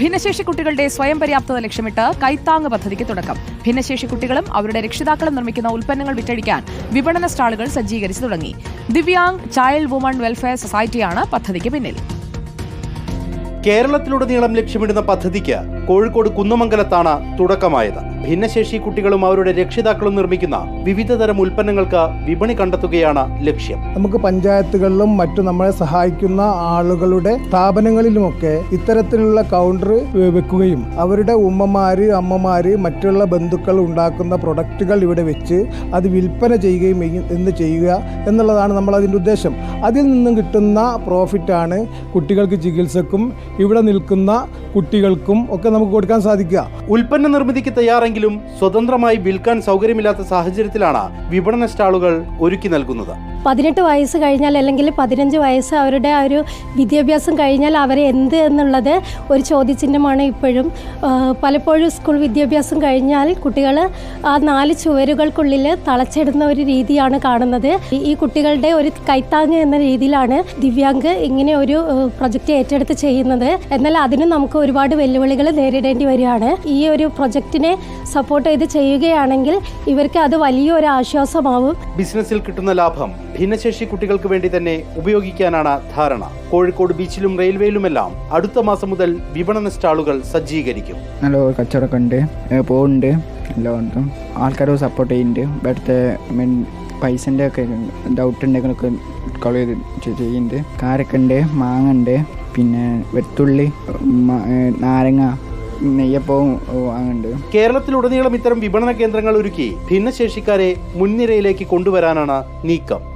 ഭിന്നശേഷി കുട്ടികളുടെ സ്വയം പര്യാപ്തത ലക്ഷ്യമിട്ട് കൈത്താങ് പദ്ധതിക്ക് തുടക്കം. ഭിന്നശേഷി കുട്ടികളും അവരുടെ രക്ഷിതാക്കളും നിർമ്മിക്കുന്ന ഉൽപ്പന്നങ്ങൾ വിറ്റഴിക്കാൻ വിപണന സ്റ്റാളുകൾ സജ്ജീകരിച്ചു തുടങ്ങി. ദിവ്യാങ് ചൈൽഡ് വുമൺ വെൽഫെയർ സൊസൈറ്റിയാണ് പദ്ധതിക്ക് പിന്നിൽ. കേരളത്തിലുടനീളം ലക്ഷ്യമിടുന്ന പദ്ധതിക്ക് കോഴിക്കോട് കുന്നമംഗലത്താണ് തുടക്കമായത്. ഭിന്നശേഷി കുട്ടികളും അവരുടെ രക്ഷിതാക്കളും നിർമ്മിക്കുന്ന വിവിധതരം ഉൽപ്പന്നങ്ങൾക്ക് വിപണി കണ്ടെത്തുകയാണ് ലക്ഷ്യം. നമുക്ക് പഞ്ചായത്തുകളിലും മറ്റു നമ്മളെ സഹായിക്കുന്ന ആളുകളുടെ സ്ഥാപനങ്ങളിലുമൊക്കെ ഇത്തരത്തിലുള്ള കൗണ്ടർ വെക്കുകയും അവരുടെ ഉമ്മമാര് അമ്മമാര് മറ്റുള്ള ബന്ധുക്കൾ ഉണ്ടാക്കുന്ന പ്രൊഡക്റ്റുകൾ ഇവിടെ വെച്ച് അത് വിൽപ്പന ചെയ്യുകയും എന്ന് ചെയ്യുക എന്നുള്ളതാണ് നമ്മൾ അതിന്റെ ഉദ്ദേശം. അതിൽ നിന്നും കിട്ടുന്ന പ്രോഫിറ്റാണ് കുട്ടികൾക്ക് ചികിത്സക്കും ഇവിടെ നിൽക്കുന്ന കുട്ടികൾക്കും ഒക്കെ നമുക്ക് കൊടുക്കാൻ സാധിക്കുക. ഉൽപ്പന്ന നിർമ്മിതിക്ക് തയ്യാറെങ്കിലും സ്വതന്ത്രമായി വിൽക്കാൻ സൗകര്യമില്ലാത്ത സാഹചര്യത്തിലാണ് വിപണന സ്റ്റാളുകൾ ഒരുക്കി നൽകുന്നത്. പതിനെട്ട് വയസ്സ് കഴിഞ്ഞാൽ അല്ലെങ്കിൽ പതിനഞ്ച് വയസ്സ് അവരുടെ ആ ഒരു വിദ്യാഭ്യാസം കഴിഞ്ഞാൽ അവർ എന്ത് എന്നുള്ളത് ഒരു ചോദ്യചിഹ്നമാണ് ഇപ്പോഴും. പലപ്പോഴും സ്കൂൾ വിദ്യാഭ്യാസം കഴിഞ്ഞാൽ കുട്ടികൾ ആ നാല് ചുവരുകൾക്കുള്ളിൽ തളച്ചിടുന്ന ഒരു രീതിയാണ് കാണുന്നത്. ഈ- കുട്ടികളുടെ ഒരു കൈത്താങ് എന്ന രീതിയിലാണ് ദിവ്യാംഗ് ഇങ്ങനെ ഒരു പ്രൊജക്റ്റ് ഏറ്റെടുത്ത് ചെയ്യുന്നത്. എന്നാൽ അതിന് നമുക്ക് ഒരുപാട് വെല്ലുവിളികൾ നേരിടേണ്ടി വരികയാണ്. ഈ ഒരു പ്രൊജക്റ്റിനെ സപ്പോർട്ട് ചെയ്ത് ചെയ്യുകയാണെങ്കിൽ ഇവർക്ക് അത് വലിയൊരു ആശ്വാസമാവും. ബിസിനസ്സിൽ കിട്ടുന്ന ലാഭം ഭിന്നശേഷി കുട്ടികൾക്ക് വേണ്ടി തന്നെ ഉപയോഗിക്കാനാണ് ധാരണ. കോഴിക്കോട് ബീച്ചിലും റെയിൽവേയിലുമെല്ലാം അടുത്ത മാസം മുതൽ വിപണന സ്റ്റാളുകൾ സജ്ജീകരിക്കും. നല്ല കച്ചവടമൊക്കെ ഉണ്ട്. ഏ, പോകുന്നുണ്ട് എല്ലാം ഉണ്ട്. ആൾക്കാർ സപ്പോർട്ട് ചെയ്യുന്നുണ്ട്. ഇവിടുത്തെ മെയിൻ പൈസന്റെ ഒക്കെ ഡൗട്ട് ഉണ്ടെങ്കിലൊക്കെ കോൾ ചെയ്ത് ചെയ്യുന്നുണ്ട്. കാരക്ക ഉണ്ട് മാങ്ങ ഉണ്ട്. പിന്നെ വെത്തുള്ളി നാരങ്ങ നെയ്യപ്പവും വാങ്ങുന്നുണ്ട്. കേരളത്തിലുടനീളം ഇത്തരം വിപണന കേന്ദ്രങ്ങൾ ഒരുക്കി ഭിന്നശേഷിക്കാരെ മുൻനിരയിലേക്ക് കൊണ്ടുവരാനാണ് നീക്കം.